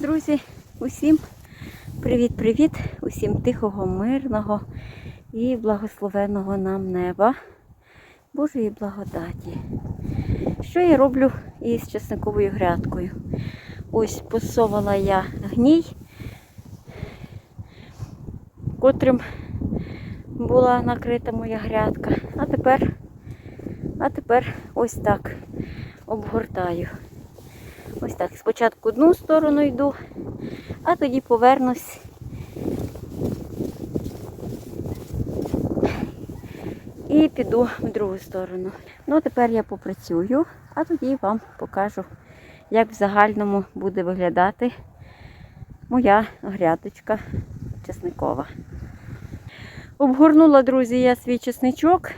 Друзі, усім привіт-привіт, усім тихого, мирного і благословеного нам неба, Божої благодаті. Що я роблю із чесниковою грядкою? Ось посовала я гній, котрим була накрита моя грядка. А тепер, а тепер ось так обгортаю. Ось так. Спочатку одну сторону йду, а тоді повернусь. І піду в другу сторону. Ну, тепер я попрацюю, а тоді вам покажу, як в загальному буде виглядати моя грядочка чесникова. Обгорнула, друзі, я свій чесничок,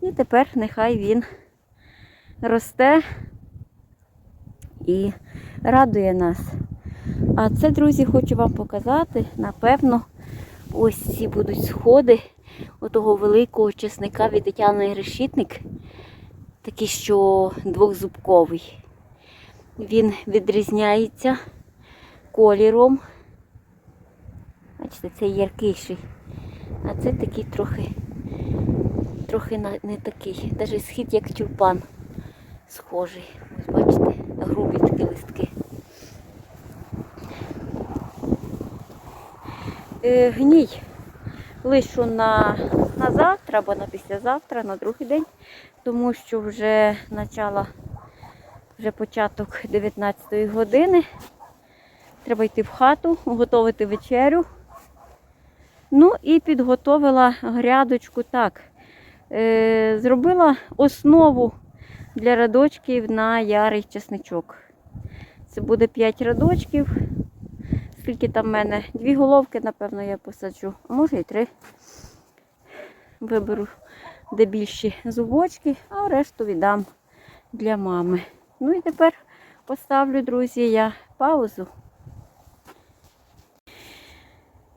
і тепер нехай він росте і радує нас. А це, друзі, хочу вам показати, напевно, ось ці будуть сходи отого великого чесника від Тетяни Решітник, такий, що двохзубковий. Він відрізняється кольором. Бачите, це яркіший. А це такий трохи, трохи не такий. Навіть схід як тюльпан схожий. Ось бачите, грубі такі листки. Е, гній лишу на, на завтра або на післязавтра, на другий день, тому що вже начало, вже початок 19 години. Треба йти в хату, готувати вечерю. Ну і підготовила грядочку так. Е, зробила основу для радочків на ярий чесничок. Це буде 5 радочків. Скільки там в мене? Дві головки, напевно, я посаджу, а може і три. Виберу де більші зубочки, а решту віддам для мами. Ну і тепер поставлю, друзі, я паузу.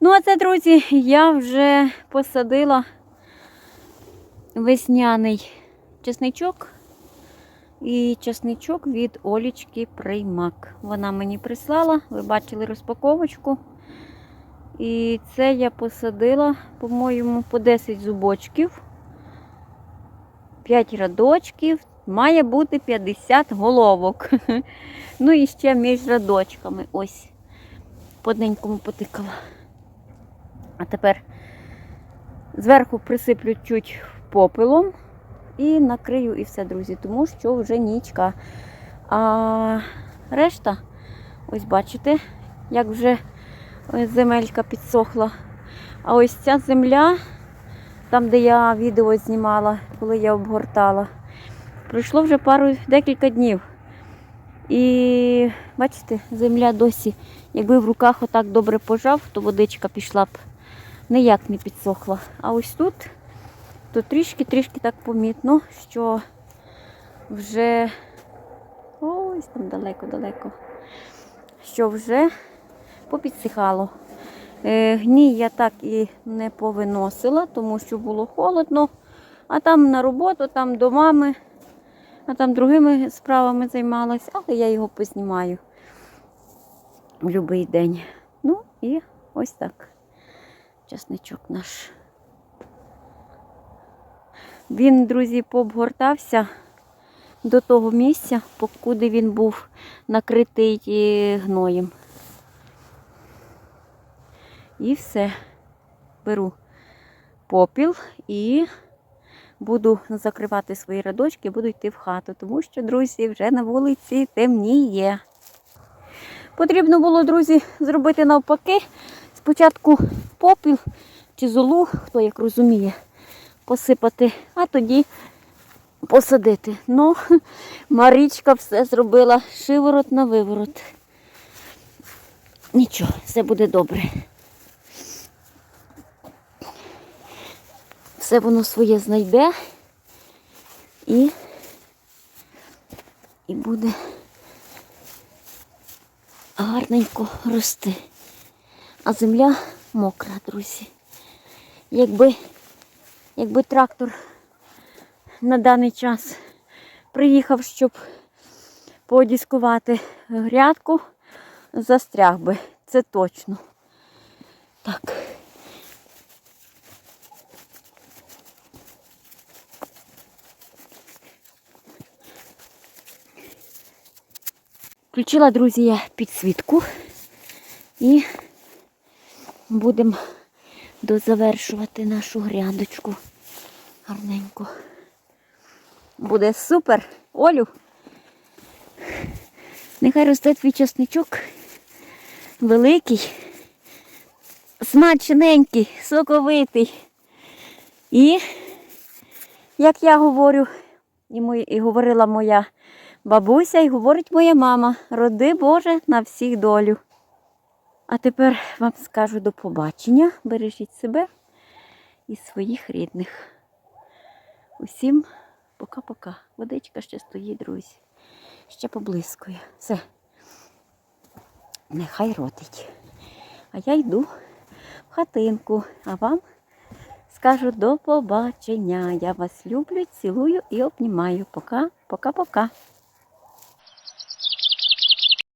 Ну, а це, друзі, я вже посадила весняний чесничок. І чесничок від Олічки Приймак. Вона мені прислала, ви бачили розпаковочку. І це я посадила, по-моєму, по 10 зубочків, 5 радочків, має бути 50 головок. Ну і ще між радочками. Ось, по одненькому потикала. А тепер зверху присиплю чуть попелом. І накрию і все, друзі, тому що вже нічка. А решта, ось бачите, як вже земелька підсохла. А ось ця земля, там, де я відео знімала, коли я обгортала, пройшло вже пару декілька днів. І бачите, земля досі, якби в руках отак добре пожав, то водичка пішла б ніяк не підсохла. А ось тут то трішки-трішки так помітно, що вже ось там далеко-далеко, що вже попідсихало. Е, Гній я так і не повиносила, тому що було холодно. А там на роботу, там до мами, а там другими справами займалась, але я його познімаю в будь-який день. Ну і ось так. Часничок наш. Він, друзі, пообгортався до того місця, покуди він був накритий е, гноєм. І все. Беру попіл і буду закривати свої радочки, буду йти в хату, тому що, друзі, вже на вулиці темніє. Потрібно було, друзі, зробити навпаки. Спочатку попіл чи золу, хто як розуміє посипати, а тоді посадити. Ну, Марічка все зробила шиворот на виворот. Нічого, все буде добре. Все воно своє знайде і, і буде гарненько рости. А земля мокра, друзі. Якби якби трактор на даний час приїхав, щоб подіскувати грядку застряг би, це точно. Так. Включила, друзі, я підсвітку і будемо дозавершувати нашу грядочку гарненько. Буде супер. Олю. Нехай росте твій часничок великий, смачненький, соковитий. І, як я говорю, і, мої, і говорила моя бабуся, і говорить моя мама, роди Боже на всіх долю. А тепер вам скажу до побачення. Бережіть себе і своїх рідних. Усім пока-пока. Водичка ще стоїть, друзі. Ще поблискує. Все. Нехай родить. А я йду в хатинку, а вам скажу до побачення. Я вас люблю, цілую і обнімаю. Пока, пока-пока.